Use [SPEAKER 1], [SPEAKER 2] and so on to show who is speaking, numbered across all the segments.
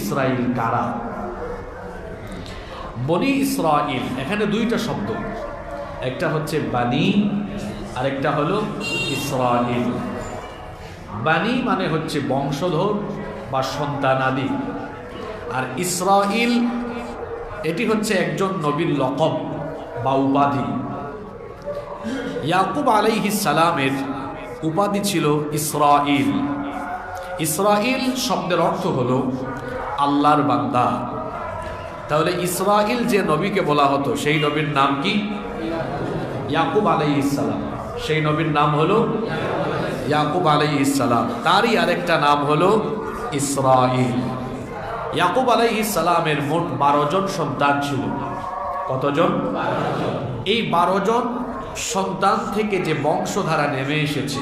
[SPEAKER 1] ইসরাইল কারা? বনি ইসরাইল, এখানে দুইটা শব্দ। একটা হচ্ছে বানি, আরেকটা হলো ইসরাইল। বানি মানে হচ্ছে বংশধর বা সন্তানাদি আর ইসরাইল, এটি হচ্ছে একজন নবীর লকব বা উপাধি। ইয়াকুব আলাইহিস সালামের উপাধি ছিল ইসরাইল। ইসরাইল শব্দের অর্থ হলো আল্লাহর বান্দা। তাহলে ইসরাইল যে নবীকে বলা হতো, সেই নবীর নাম কি? ইয়াকুব আলাইহিসসালাম সেই নবীর নাম হলো ইয়াকুব আলাইহিসসালাম তারই আরেকটা নাম হলো ইসরাইল ইয়াকুব আলাইহিসসালামের মোট বারো জন সন্তান ছিল। কতজন? এই বারো জন সন্তান থেকে যে বংশধারা নেমে এসেছে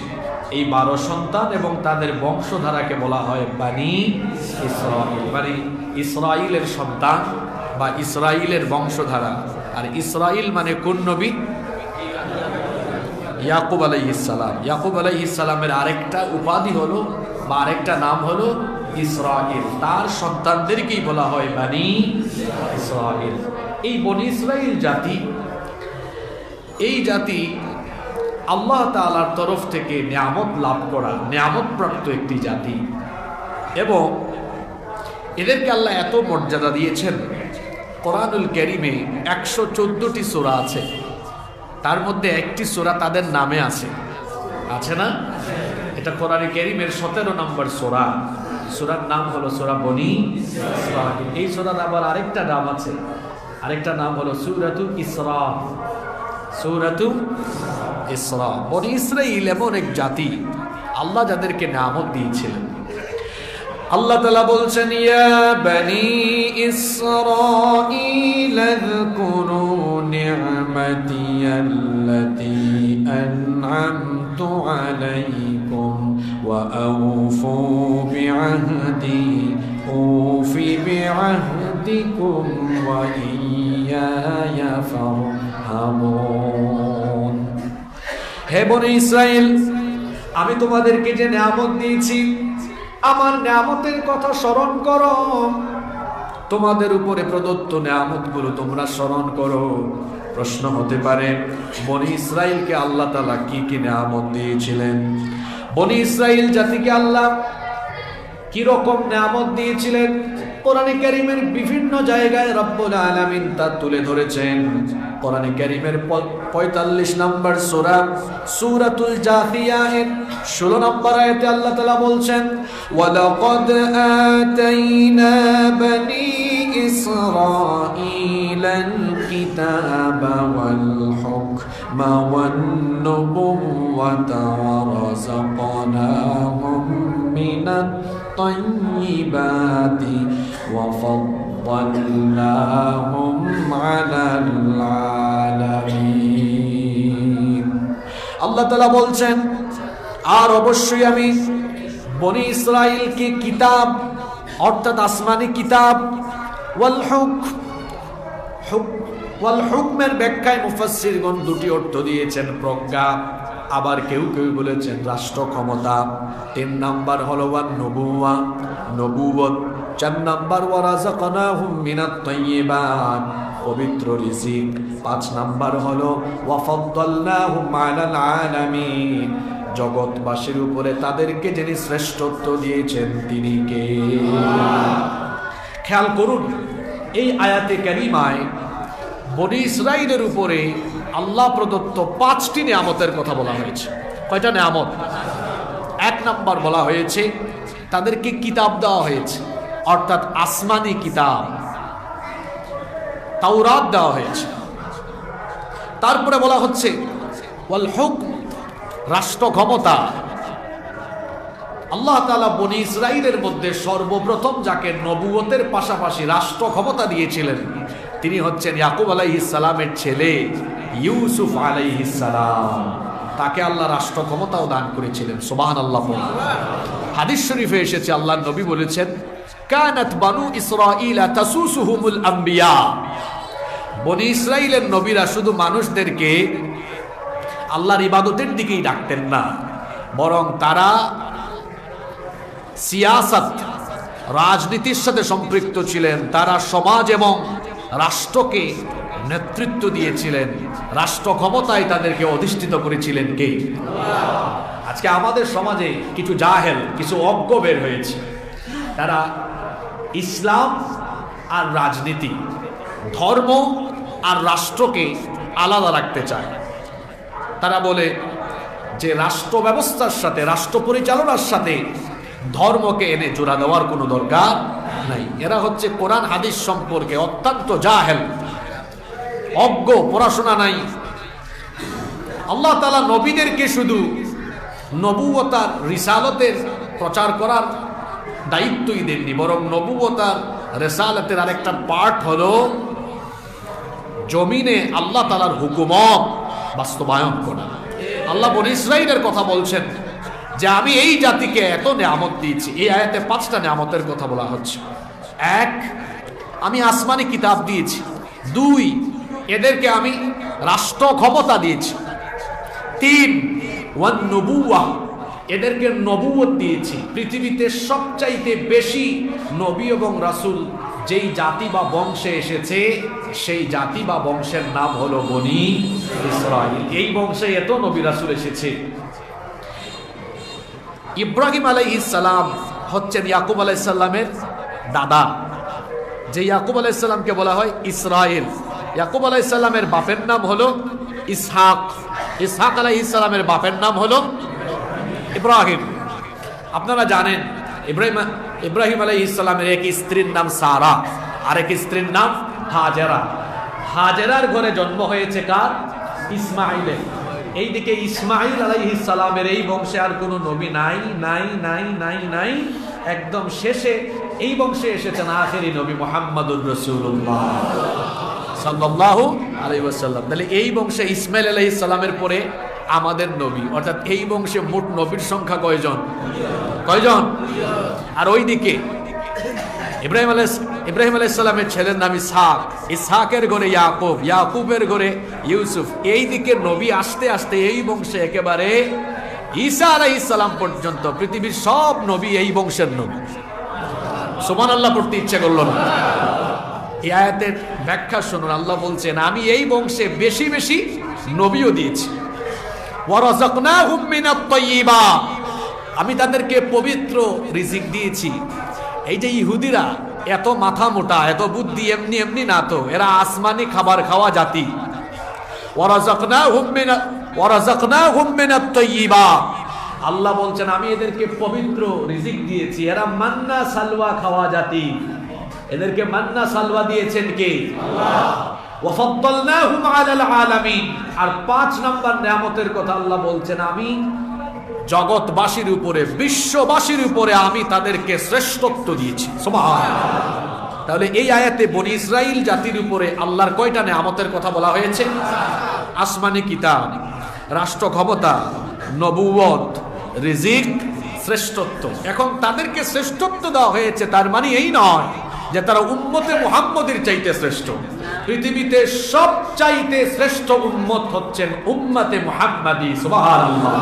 [SPEAKER 1] এই বারো সন্তান এবং তাদের বংশধারাকে বলা হয় বানি ইসরাইল মানে ইসরাইলের সন্তান বা ইসরাইলের বংশধারা। আর ইসরাইল মানে কোন নবী? ইয়াকুব আলাইহিসালাম ইয়াকুব আলাইহিসালামের আরেকটা উপাধি হলো বা আরেকটা নাম হলো ইসরাইল তার সন্তানদেরকেই বলা হয় বানি ইসরাইল এই বনি ইসরাইল জাতি, এই জাতি আল্লাহ তালার তরফ থেকে নিয়ামত লাভ করা নিয়ামত প্রাপ্ত একটি জাতি। এবং এদেরকে আল্লাহ এত মর্যাদা দিয়েছেন। কোরআনুল ক্যারিমে একশো চোদ্দটি সোরা আছে। তার মধ্যে একটি সোরা তাদের নামে আছে। আছে না? এটা কোরআনে ক্যারিমের সতেরো নম্বর সোরা। সোরার নাম হলো সোরা বনি। এই সোরার আবার আরেকটা নাম আছে। আরেকটা নাম হলো সুরাতু ইসরা। সৌরাতু ইসরা বনি ইসরাইল এমন এক জাতি আল্লাহ যাদেরকে নামত দিয়েছিলেন আল্লাহ তালা বলছেন ইয়া বনি ইসরাইল اذكروا نعمتي التي أنعمت عليكم وأوفوا بعهدي أوف بعهدكم وإياي فارهبون হে বনে ইসরায়েল আমি তোমাদেরকে যে নিয়ামত দিয়েছি, আমার নিয়ামতের কথা স্মরণ করো। তোমাদের উপরে প্রদত্ত নিয়ামতগুলো তোমরা স্মরণ করো। প্রশ্ন হতে পারে, বনি ইসরায়েলকে আল্লাহ তালা কি কি নিয়ামত দিয়েছিলেন? বনি ইসরায়েল জাতিকে আল্লাহ কি রকম নিয়ামত দিয়েছিলেন? কোরআনে কারিমের বিভিন্ন জায়গায় রব্বুল আলামিন তা তুলে ধরেছেন। কোরআনে কারিমের পঁয়তাল্লিশ নম্বর সূরা সূরাতুল জাথিয়া এর 16 নম্বর আয়াতে আল্লাহ তাআলা বলছেন ওয়ালাকাদ আতাইনা বনি ইসরাঈলাল কিতাবা ওয়াল হুকমা ওয়ান নুবুওয়াতা ওয়া রাযাকনাহুম মিনাত الطيبات وفضلناهم على العالمين আল্লাহ তালা বলছেন, আর অবশ্যই আমি বনি ইসরায়েলকে কিতাব, অর্থাৎ আসমানি কিতাব, ওয়াল হুক ওয়াল হুকমের ব্যাখ্যায় মুফাসসিরগণ দুটি অর্থ দিয়েছেন, প্রজ্ঞা। আবার কেউ কেউ বলেছেন, রাষ্ট্র ক্ষমতা। তিন নাম্বার হলো ওয়ান নবুয়া নবুবত চার নাম্বার ওয়ারাজাকানাহুম মিনাত তাইয়্যিবাত পবিত্র রিজিক। পাঁচ নাম্বার হলো ওয়াফাদ্দালনাহুম আলাল আলামিন জগৎবাসীর উপরে তাদেরকে যিনি শ্রেষ্ঠত্ব দিয়েছেন, তিনি কে? খেয়াল করুন, এই আয়াতে কারিমায় বনি ইসরাইলের উপরে আল্লাহ প্রদত্ত পাঁচটি নিয়ামতের কথা বলা হয়েছে। কয়টা নিয়ামত? এক নাম্বার বলা হয়েছে, তাদেরকে কিতাব দেওয়া হয়েছে। অর্থাৎ আসমানি কিতাব। তাওরাত দেওয়া হয়েছে। তারপরে বলা হচ্ছে রাষ্ট্র ক্ষমতা। আল্লাহ তালা বনি ইসরাইলের মধ্যে সর্বপ্রথম যাকে নবুয়তের পাশাপাশি রাষ্ট্র ক্ষমতা দিয়েছিলেন, তিনি হচ্ছেন ইয়াকুব আলাইহিসালামের ছেলে ইউসুফ আলাইহিসালাম তাকে আল্লাহ রাষ্ট্র ক্ষমতাও দান করেছিলেন। সোবাহান আল্লাহ হাদিস শরীফে এসেছে আল্লাহ নবী বলেছেন কানাত বানু ইসরাইল তাসুসুহুমুল আম্বিয়া। বনি ইসরাইলের নবীরা শুধু মানুষদেরকে আল্লাহর ইবাদতের দিকেই ডাকতেন না, বরং তারা সিয়াসত, রাজনীতির সাথে সম্পৃক্ত ছিলেন। তারা সমাজ এবং রাষ্ট্রকে নেতৃত্ব দিয়েছিলেন। রাষ্ট্র ক্ষমতায় তাদেরকে অধিষ্ঠিত করেছিলেন কে? আজকে আমাদের সমাজে কিছু জাহেল, কিছু অজ্ঞ বের হয়েছে। তারা ইসলাম আর রাজনীতি, ধর্ম আর রাষ্ট্রকে আলাদা রাখতে চায়। তারা বলে যে রাষ্ট্র ব্যবস্থার সাথে, রাষ্ট্র পরিচালনার সাথে ধর্মকে এনে জোড়া দেওয়ার কোনো দরকার নাই। এরা হচ্ছে কোরআন, হাদিস সম্পর্কে অত্যন্ত জাহেল, অজ্ঞ, পড়াশোনা নাই। আল্লাহ তালা নবীদেরকে শুধু নবুয়তার রিসালতের প্রচার করার দায়িত্বই দেননি, বরং নবুবতার রেসালতের আরেকটা পার্ট হলো, জমিনে আল্লাহ তালার হুকুমত বাস্তবায়ন করা। আল্লাহ বন ইসরাইলের কথা বলছেন যে আমি এই জাতিকে এত নিয়ামত দিয়েছি, এই আয়াতে পাঁচটা নিয়ামতের কথা বলা হচ্ছে। এক, আমি আসমানি কিতাব দিয়েছি। দুই, এদেরকে আমি রাষ্ট্র ক্ষমতা দিয়েছি। তিন ওয়ান নবুয়া এদেরকে নবুয়ত দিয়েছি, পৃথিবীতে সবচাইতে বেশি নবী এবং রাসুল যেই জাতি বা বংশে এসেছে, সেই জাতি বা বংশের নাম হলো বনি ইসরায়েল এই বংশে এত নবী রাসুল এসেছে। ইব্রাহিম আলাইহিস সালাম হচ্ছেন ইয়াকুব আলাইহিস সালামের দাদা। যে ইয়াকুব আলাইহিস সালামকে বলা হয় ইসরায়েল ইয়াকুব আলাইহিস সালামের বাপের নাম হলো ইসহাক। ইসহাক আলাইহিস সালামের বাপের নাম হলো ইব্রাহিম, আপনারা জানেন, ইব্রাহিম ইব্রাহিম আলাই ইসলামের এক স্ত্রীর নাম সারা আর এক স্ত্রীর নাম হাজেরা। হাজেরার ঘরে জন্ম হয়েছে কার? ইসমাইলের এইদিকে ইসমাইল আলাইহিস সালামের এই বংশে আর কোনো নবী নাই নাই নাই নাই নাই। একদম শেষে এই বংশে এসেছেন আখেরি নবী মোহাম্মদুর রসুল্লাহ আলাইহি ওয়াসাল্লাম। তাহলে এই বংশে ইসমাইল আলাইহিস সালামের পরে আমাদের নবী। অর্থাৎ এই বংশে মোট নবীর সংখ্যা কয়জন? কয়জন? আর ওইদিকে, ইব্রাহিম আলাইহিস ইব্রাহিম আলাইহিস সালামের ছেলের নাম ইসহাক। ইসহাকের ঘরে ইয়াকুব, ইয়াকুবের ঘরে ইউসুফ। এই দিকে নবী আসতে আসতে এই বংশে একেবারে ঈসা আলাইহিস সালাম পর্যন্ত, পৃথিবীর সব নবী এই বংশের নবী। সুবহান আল্লাহ পড়তে ইচ্ছে করল না। এই আয়াতের ব্যাখ্যা শুনুন, আল্লাহ বলছেন, আমি এই বংশে বেশি বেশি নবীও দিয়েছি। আমি তাদেরকে পবিত্র রিজিক দিয়েছি। এই যে ইহুদিরা, এত মাথা মোটা, এত বুদ্ধি, এমনি এমনি না তো, এরা আসমানি খাবার খাওয়া জাতি। আল্লাহ বলছেন, আমি এদেরকে পবিত্র রিজিক দিয়েছি। এরা মান্না সালওয়া খাওয়া জাতি। এদেরকে মান্না সালওয়া দিয়েছেন কে? ওয়াফাদ্দালনাহুম আলাল আলামিন আর পাঁচ নাম্বার নিয়ামতের কথা আল্লাহ বলছেন, আমি জগৎবাসীর উপরে, বিশ্ববাসীর উপরে আমি তাদেরকে শ্রেষ্ঠত্ব দিয়েছি। তাহলে এই আয়াতে বনি ইসরাইল জাতির উপরে আল্লাহর কয়টা নিয়ামতের কথা বলা হয়েছে? আসমানি কিতাব, রাষ্ট্র ক্ষমতা নবুয়ত রিজিক, শ্রেষ্ঠত্ব। এখন তাদেরকে শ্রেষ্ঠত্ব দেওয়া হয়েছে, তার মানে এই নয় যে তারা উম্মতে মুহাম্মদের চাইতে শ্রেষ্ঠ। পৃথিবীতে সব চাইতে শ্রেষ্ঠ উম্মত হচ্ছেন উম্মতে মুহাম্মাদি, সুবহানাল্লাহ।